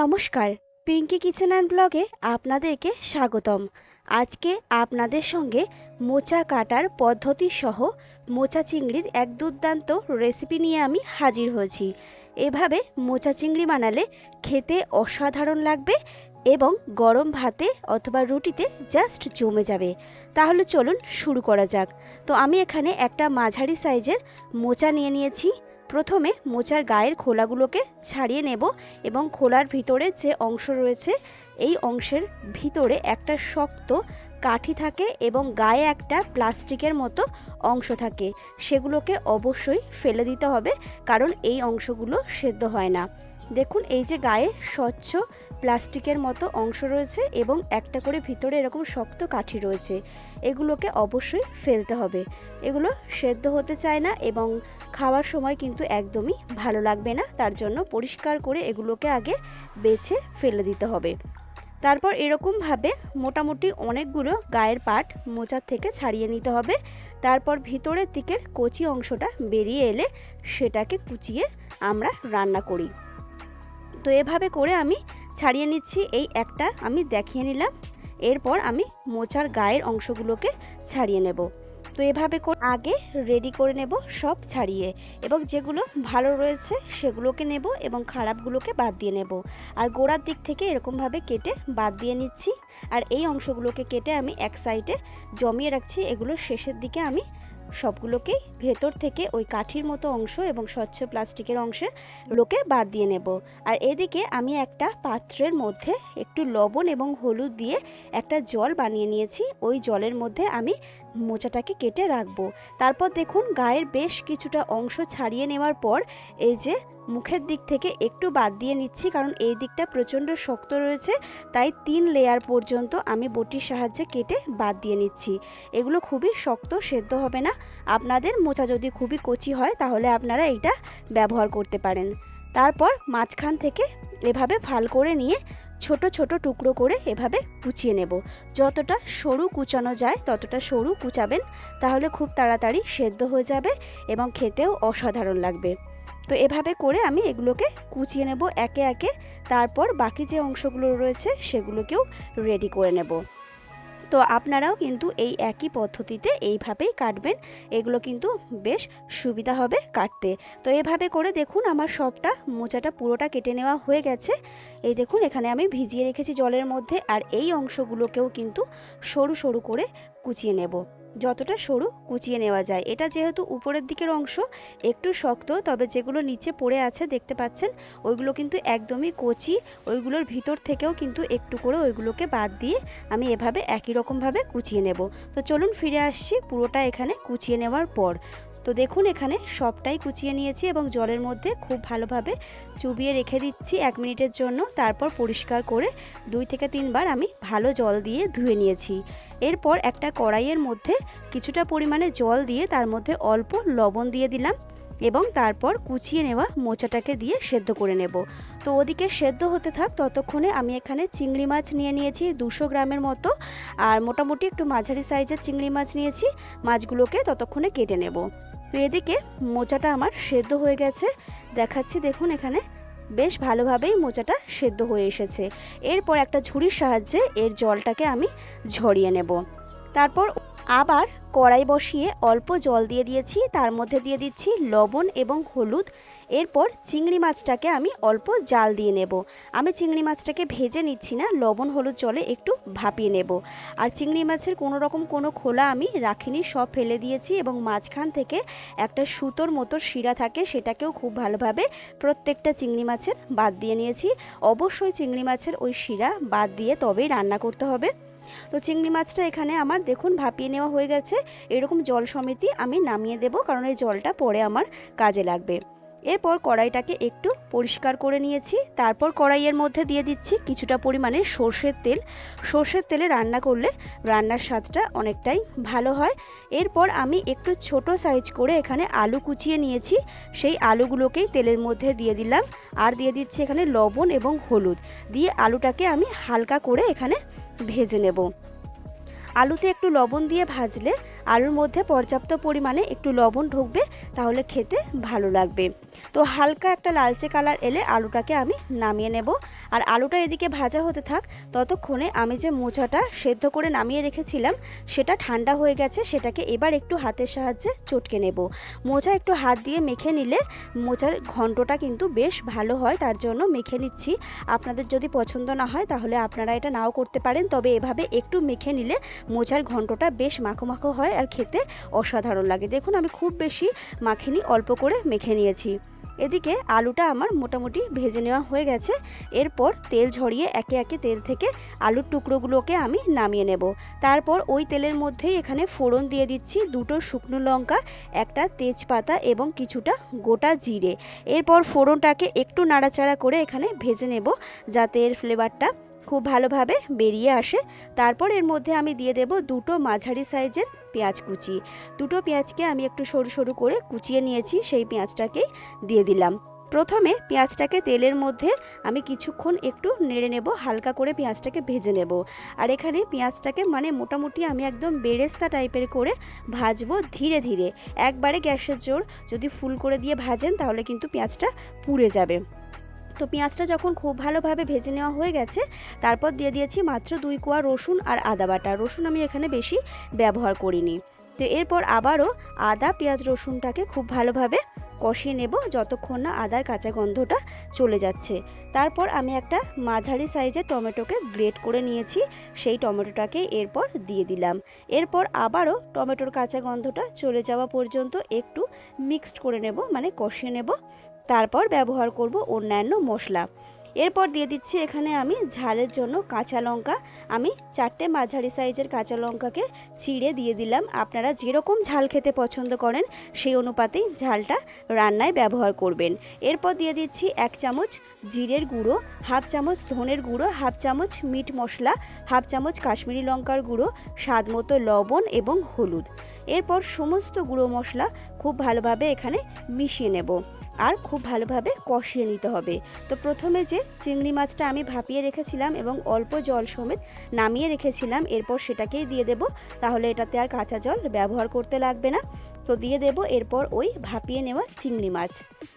নমস্কার। Pinki kitchen and ব্লগে আপনাদেরকে স্বাগতম। আজকে আপনাদের সঙ্গে মোচা কাটার পদ্ধতি সহ মোচা চিংড়ির এক দুর্দান্ত রেসিপি নিয়ে আমি হাজির হয়েছি। এভাবে মোচা চিংড়ি বানালে খেতে অসাধারণ লাগবে এবং গরম ভাতে অথবা রুটিতে জাস্ট জমে যাবে। তাহলে চলুন শুরু করা যাক। তো আমি এখানে একটা মাঝারি সাইজের মোচা নিয়ে নিয়েছি। প্রথমে মোচার গায়ের খোলাগুলোকে ছাড়িয়ে নেব এবং খোলার ভিতরে যে অংশ রয়েছে, এই অংশের ভিতরে একটা শক্ত কাঠি থাকে এবং গায়ে একটা প্লাস্টিকের মতো অংশ থাকে। সেগুলোকে অবশ্যই ফেলে দিতে হবে, কারণ এই অংশগুলো সেদ্ধ হয় না। দেখুন, এই যে গায়ে স্বচ্ছ প্লাস্টিকের মতো অংশ রয়েছে এবং একটা করে ভিতরে এরকম শক্ত কাঠি রয়েছে। এগুলোকে অবশ্যই ফেলতে হবে। এগুলো সেদ্ধ হতে চায় না এবং খাওয়ার সময় কিন্তু একদমই ভালো লাগবে না। তার জন্য পরিষ্কার করে এগুলোকে আগে বেছে ফেলে দিতে হবে। তারপর এরকমভাবে মোটামুটি অনেকগুলো গায়ের পাট মোচার থেকে ছাড়িয়ে নিতে হবে। তারপর ভিতরের দিকের কচি অংশটা বেরিয়ে এলে সেটাকে কুচিয়ে আমরা রান্না করি। তো এভাবে করে আমি ছাড়িয়ে নিচ্ছি। এই একটা আমি দেখিয়ে নিলাম। এরপর আমি মোচার গায়ের অংশগুলোকে ছাড়িয়ে নেব। তো এভাবে করে আগে রেডি করে নেব সব ছাড়িয়ে এবং যেগুলো ভালো রয়েছে সেগুলোকে নেব এবং খারাপগুলোকে বাদ দিয়ে নেব। আর গোড়ার দিক থেকে এরকমভাবে কেটে বাদ দিয়ে নিচ্ছি। আর এই অংশগুলোকে কেটে আমি এক সাইডে জমিয়ে রাখছি। এগুলো শেষের দিকে আমি সবগুলোকেই ভেতর থেকে ওই কাঠির মতো অংশ এবং স্বচ্ছ প্লাস্টিকের অংশের লোকে বাদ দিয়ে নেব। আর এদিকে আমি একটা পাত্রের মধ্যে একটু লবণ এবং হলুদ দিয়ে একটা জল বানিয়ে নিয়েছি। ওই জলের মধ্যে আমি মোচাটাকে কেটে রাখব। তারপর দেখুন, গায়ের বেশ কিছুটা অংশ ছাড়িয়ে নেওয়ার পর এই যে মুখের দিক থেকে একটু বাদ দিয়ে নিচ্ছি, কারণ এই দিকটা প্রচণ্ড শক্ত রয়েছে, তাই তিন লেয়ার পর্যন্ত আমি বটির সাহায্যে কেটে বাদ দিয়ে নিচ্ছি। এগুলো খুবই শক্ত, সেদ্ধ হবে না। আপনাদের মোচা যদি খুবই কচি হয়, তাহলে আপনারা এইটা ব্যবহার করতে পারেন। তারপর মাঝখান থেকে এভাবে ফাল করে নিয়ে ছোট ছোট টুকরো করে এভাবে কুচিয়ে নেব। যতটা সরু কুচানো যায়, ততটা সরু কুচাবেন, তাহলে খুব তাড়াতাড়ি সেদ্ধ হয়ে যাবে এবং খেতেও অসাধারণ লাগবে। তো এভাবে করে আমি এগুলোকে কুচিয়ে নেব একে একে, তারপর বাকি যে অংশগুলো রয়েছে, সেগুলোকেও রেডি করে নেব। তো আপনারাও কিন্তু এই একই পদ্ধতিতে এইভাবেই কাটবেন। এগুলো কিন্তু বেশ সুবিধা হবে কাটতে। তো এভাবে করে দেখুন আমার সবটা, মোচাটা পুরোটা কেটে নেওয়া হয়ে গেছে। এই দেখুন এখানে আমি ভিজিয়ে রেখেছি জলের মধ্যে আর এই অংশগুলোকেও কিন্তু সরু সরু করে কুচিয়ে নেব। যতটা সরু কুচিয়ে নেওয়া যায়। এটা যেহেতু উপরের দিকের অংশ, একটু শক্ত, তবে যেগুলো নিচে পড়ে আছে দেখতে পাচ্ছেন, ওইগুলো কিন্তু একদমই কচি, ওইগুলোর ভিতর থেকেও কিন্তু একটু করে ওইগুলোকে বাদ দিয়ে আমি এভাবে একই রকমভাবে কুচিয়ে নেব। তো চলুন ফিরে আসছি পুরোটা এখানে কুচিয়ে নেওয়ার পর। তো দেখুন এখানে সবটাই কুচিয়ে নিয়েছি এবং জলের মধ্যে খুব ভালোভাবে চুবিয়ে রেখে দিচ্ছি এক মিনিটের জন্য। তারপর পরিষ্কার করে দুই থেকে তিনবার আমি ভালো জল দিয়ে ধুয়ে নিয়েছি। এরপর একটা কড়াইয়ের মধ্যে কিছুটা পরিমাণে জল দিয়ে তার মধ্যে অল্প লবণ দিয়ে দিলাম এবং তারপর কুচিয়ে নেওয়া মোচাটাকে দিয়ে সেদ্ধ করে নেব। তো ওদিকে সেদ্ধ হতে থাক ততক্ষণে আমি এখানে চিংড়ি মাছ নিয়ে নিয়েছি দুশো গ্রামের মতো। আর মোটামুটি একটু মাঝারি সাইজের চিংড়ি মাছ নিয়েছি। মাছগুলোকে ততক্ষণে কেটে নেব। তো এদিকে মোচাটা আমার সেদ্ধ হয়ে গেছে। দেখাচ্ছি দেখুন এখানে। বেশ ভালোভাবেই মোচাটা সেদ্ধ হয়ে এসেছে। এরপর একটা ঝুড়ির সাহায্যে এর জলটাকে আমি ঝরিয়ে নেব। তারপর আবার কড়াই বসিয়ে অল্প জল দিয়ে দিয়েছি, তার মধ্যে দিয়ে দিচ্ছি লবণ এবং হলুদ। এরপর চিংড়ি মাছটাকে আমি অল্প জাল দিয়ে নেব। আমি চিংড়ি মাছটাকে ভেজে নিচ্ছি না, লবণ হলুদ জলে একটু ভাপিয়ে নেব। আর চিংড়ি মাছের কোনো রকম কোনো খোলা আমি রাখিনি, সব ফেলে দিয়েছি এবং মাঝখান থেকে একটা সুতোর মতো শিরা থাকে, সেটাকেও খুব ভালোভাবে প্রত্যেকটা চিংড়ি মাছের বাদ দিয়ে নিয়েছি। অবশ্যই চিংড়ি মাছের ওই শিরা বাদ দিয়ে তবেই রান্না করতে হবে। তো চিংড়ি মাছটা এখানে আমার দেখুন ভাপিয়ে নেওয়া হয়ে গেছে। এরকম জল সমিতি আমি নামিয়ে দেব, কারণ এই জলটা পরে আমার কাজে লাগবে। এরপর কড়াইটাকে একটু পরিষ্কার করে নিয়েছি। তারপর কড়াইয়ের মধ্যে দিয়ে দিচ্ছি কিছুটা পরিমাণে সর্ষের তেল। সর্ষের তেলে রান্না করলে রান্নার স্বাদটা অনেকটাই ভালো হয়। এরপর আমি একটু ছোট সাইজ করে এখানে আলু কুচিয়ে নিয়েছি। সেই আলুগুলোকেই তেলের মধ্যে দিয়ে দিলাম। আর দিয়ে দিচ্ছি এখানে লবণ এবং হলুদ। দিয়ে আলুটাকে আমি হালকা করে এখানে ভেজে নেব। আলুতে একটু লবণ দিয়ে ভাজলে আলুর মধ্যে পর্যাপ্ত পরিমাণে একটু লবণ ঢুকবে, তাহলে খেতে ভালো লাগবে। তো হালকা একটা লালচে কালার এলে আলুটাকে আমি নামিয়ে নেব। আর আলুটা এদিকে ভাজা হতে থাক, ততক্ষণে আমি যে মোচাটা সেদ্ধ করে নামিয়ে রেখেছিলাম, সেটা ঠান্ডা হয়ে গেছে, সেটাকে এবার একটু হাতের সাহায্যে চটকে নেব। মোচা একটু হাত দিয়ে মেখে নিলে মোচার ঘন্টটা কিন্তু বেশ ভালো হয়, তার জন্য মেখে নিচ্ছি। আপনাদের যদি পছন্দ না হয়, তাহলে আপনারা এটা নাও করতে পারেন, তবে এভাবে একটু মেখে নিলে মোচার ঘন্টটা বেশ মাখো মাখো হয় আর খেতে অসাধারণ লাগে। দেখুন, আমি খুব বেশি মাখিনি, অল্প করে মেখে নিয়েছি। এদিকে আলুটা আমার মোটামুটি ভেজে নেওয়া হয়ে গেছে। এরপর তেল ঝরিয়ে একে একে তেল থেকে আলুর টুকরোগুলোকে আমি নামিয়ে নেব। তারপর ওই তেলের মধ্যেই এখানে ফোড়ন দিয়ে দিচ্ছি দুটো শুকনো লঙ্কা, একটা তেজপাতা এবং কিছুটা গোটা জিরে। এরপর ফোড়নটাকে একটু নাড়াচাড়া করে এখানে ভেজে নেব যাতে এর ফ্লেভারটা খুব ভালোভাবে বেরিয়ে আসে। তারপর এর মধ্যে আমি দিয়ে দেব দুটো মাঝারি সাইজের পেঁয়াজ কুচি। দুটো পেঁয়াজকে আমি একটু সরু সরু করে কুচিয়ে নিয়েছি, সেই পেঁয়াজটাকেই দিয়ে দিলাম। প্রথমে পেঁয়াজটাকে তেলের মধ্যে আমি কিছুক্ষণ একটু নেড়ে নেব, হালকা করে পেঁয়াজটাকে ভেজে নেব। আর এখানে পেঁয়াজটাকে মানে মোটামুটি আমি একদম বেরেস্তা টাইপের করে ভাজবো ধীরে ধীরে। একবারে গ্যাসের জোর যদি ফুল করে দিয়ে ভাজেন তাহলে কিন্তু পেঁয়াজটা পুড়ে যাবে। তো পেঁয়াজটা যখন খুব ভালোভাবে ভেজে নেওয়া হয়ে গেছে, তারপর দিয়ে দিয়েছি মাত্র দুই কোয়া রসুন আর আদা বাটা। রসুন আমি এখানে বেশি ব্যবহার করিনি। তো এরপর আবারও আদা, পেঁয়াজ, রসুনটাকে খুব ভালোভাবে কষিয়ে নেব যতক্ষণ না আদার কাঁচা গন্ধটা চলে যাচ্ছে। তারপর আমি একটা মাঝারি সাইজের টমেটোকে গ্রেট করে নিয়েছি, সেই টমেটোটাকে এরপর দিয়ে দিলাম। এরপর আবারও টমেটোর কাঁচা গন্ধটা চলে যাওয়া পর্যন্ত একটু মিক্সড করে নেব মানে কষিয়ে নেব। তারপর ব্যবহার করব অন্যান্য মশলা। এরপর দিয়ে দিচ্ছি এখানে আমি ঝালের জন্য কাঁচা লঙ্কা। আমি চারটে মাঝারি সাইজের কাঁচা লঙ্কাকে চিড়ে দিয়ে দিলাম। আপনারা যেরকম ঝাল খেতে পছন্দ করেন, সেই অনুপাতেই ঝালটা রান্নায় ব্যবহার করবেন। এরপর দিয়ে দিচ্ছি এক চামচ জিরের গুঁড়ো, হাফ চামচ ধনের গুঁড়ো, হাফ চামচ মিট মশলা, হাফ চামচ কাশ্মীরি লঙ্কার গুঁড়ো, স্বাদ মতো লবণ এবং হলুদ। এরপর সমস্ত গুঁড়ো মশলা খুব ভালোভাবে এখানে মিশিয়ে নেব। আর খুব ভালোভাবে কষিয়ে নিতে হবে। তো প্রথমে যে চিংড়ি মাছটা আমি ভাপিয়ে রেখেছিলাম এবং অল্প জল সমেত নামিয়ে রেখেছিলাম, এরপর সেটাকেই দিয়ে দেব। তাহলে এটাতে আর কাঁচা জল ব্যবহার করতে লাগবে না। তো দিয়ে দেব, এরপর ওই ভাপিয়ে নেওয়া চিংড়ি মাছ।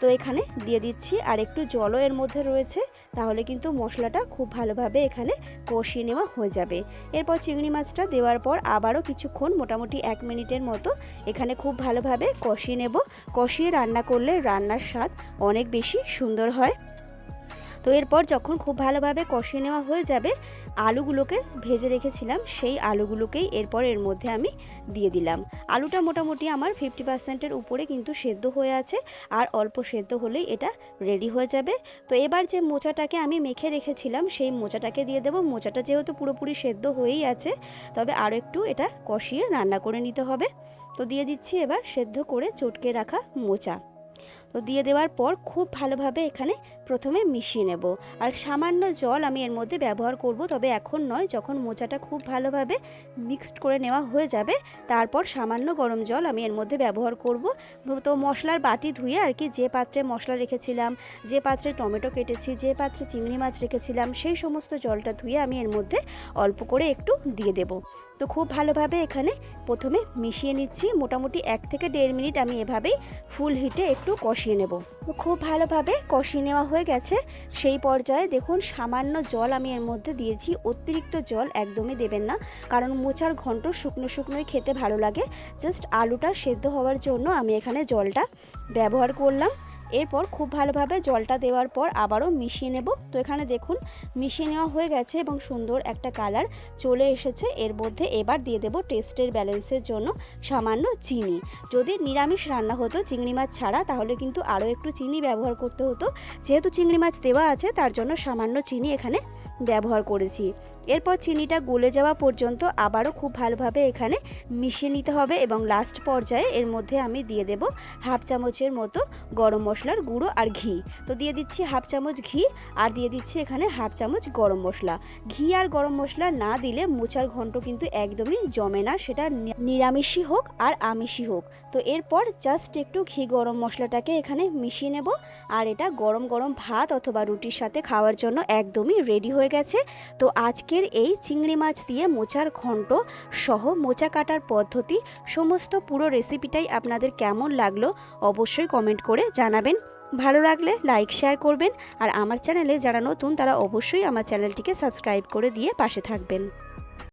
তো এখানে দিয়ে দিচ্ছি, আর একটু জলও এর মধ্যে রয়েছে, তাহলে কিন্তু মশলাটা খুব ভালোভাবে এখানে কষিয়ে নেওয়া হয়ে যাবে। এরপর চিংড়ি মাছটা দেওয়ার পর আবারও কিছুক্ষণ, মোটামুটি এক মিনিটের মতো, এখানে খুব ভালোভাবে কষিয়ে নেব। কষিয়ে রান্না করলে রান্নার স্বাদ অনেক বেশি সুন্দর হয়। তো এরপর যখন খুব ভালোভাবে কষিয়ে নেওয়া হয়ে যাবে, আলুগুলোকে ভেজে রেখেছিলাম, সেই আলুগুলোকেই এরপর এর মধ্যে আমি দিয়ে দিলাম। আলুটা মোটামুটি আমার ফিফটি পার্সেন্টের উপরে কিন্তু সেদ্ধ হয়ে আছে, আর অল্প সেদ্ধ হলেই এটা রেডি হয়ে যাবে। তো এবার যে মোচাটাকে আমি মেখে রেখেছিলাম, সেই মোচাটাকে দিয়ে দেবো। মোচাটা যেহেতু পুরোপুরি সেদ্ধ হয়েই আছে, তবে আরও একটু এটা কষিয়ে রান্না করে নিতে হবে। তো দিয়ে দিচ্ছি এবার সেদ্ধ করে চটকে রাখা মোচা। তো দিয়ে দেওয়ার পর খুব ভালোভাবে এখানে প্রথমে মিশিয়ে নেব। আর সামান্য জল আমি এর মধ্যে ব্যবহার করব, তবে এখন নয়, যখন মোচাটা খুব ভালোভাবে মিক্সড করে নেওয়া হয়ে যাবে, তারপর সামান্য গরম জল আমি এর মধ্যে ব্যবহার করব। তো মশলার বাটি ধুয়ে আর কি যে পাত্রে মশলা রেখেছিলাম, যে পাত্রে টমেটো কেটেছি, যে পাত্রে চিংড়ি মাছ রেখেছিলাম, সেই সমস্ত জলটা ধুয়ে আমি এর মধ্যে অল্প করে একটু দিয়ে দেব। তো খুব ভালোভাবে এখানে প্রথমে মিশিয়ে নিচ্ছি, মোটামুটি এক থেকে দেড় মিনিট আমি এভাবেই ফুল হিটে একটু কষিয়ে নেব। তো খুব ভালোভাবে কষিয়ে নেওয়া হয়ে গেছে, সেই পর্যায়ে দেখুন সামান্য জল আমি এর মধ্যে দিয়েছি, অতিরিক্ত জল একদমই দেবেন না, কারণ মোচার ঘন্ট শুকনো শুকনোই খেতে ভালো লাগে। জাস্ট আলুটা সেদ্ধ হওয়ার জন্য আমি এখানে জলটা ব্যবহার করলাম। এরপর খুব ভালোভাবে জলটা দেওয়ার পর আবারও মিশিয়ে নেব। তো এখানে দেখুন, মিশিয়ে নেওয়া হয়ে গেছে এবং সুন্দর একটা কালার চলে এসেছে। এর মধ্যে এবার দিয়ে দেব টেস্টের ব্যালেন্সের জন্য সামান্য চিনি। যদি নিরামিষ রান্না হতো চিংড়ি মাছ ছাড়া, তাহলে কিন্তু আরও একটু চিনি ব্যবহার করতে হতো। যেহেতু চিংড়ি মাছ দেওয়া আছে, তার জন্য সামান্য চিনি এখানে ব্যবহার করেছি। এরপর চিনিটা গলে যাওয়া পর্যন্ত আবারও খুব ভালোভাবে এখানে মিশিয়ে নিতে হবে এবং লাস্ট পর্যায়ে এর মধ্যে আমি দিয়ে দেব হাফ চামচের মতো গরম মশলার গুঁড়ো আর ঘি। তো দিয়ে দিচ্ছি হাফ চামচ ঘি আর দিয়ে দিচ্ছি এখানে হাফ চামচ গরম মশলা। ঘি আর গরম মশলা না দিলে মোচার ঘন্ট কিন্তু একদমই জমে না, সেটা নিরামিষই হোক আর আমিষই হোক। তো এরপর জাস্ট একটু ঘি গরম মশলাটাকে এখানে মিশিয়ে নেব। আর এটা গরম গরম ভাত অথবা রুটির সাথে খাওয়ার জন্য একদমই রেডি হয়ে গেছে। তো আজকের এই চিংড়ি মাছ দিয়ে মোচার ঘন্ট সহ মোচা কাটার পদ্ধতি, সমস্ত পুরো রেসিপিটাই আপনাদের কেমন লাগল অবশ্যই কমেন্ট করে জানাবেন ভালো লাগলে লাইক শেয়ার করবেন। আর আমার চ্যানেলে যারা নতুন, তারা অবশ্যই আমার চ্যানেলটিকে সাবস্ক্রাইব করে দিয়ে পাশে থাকবেন।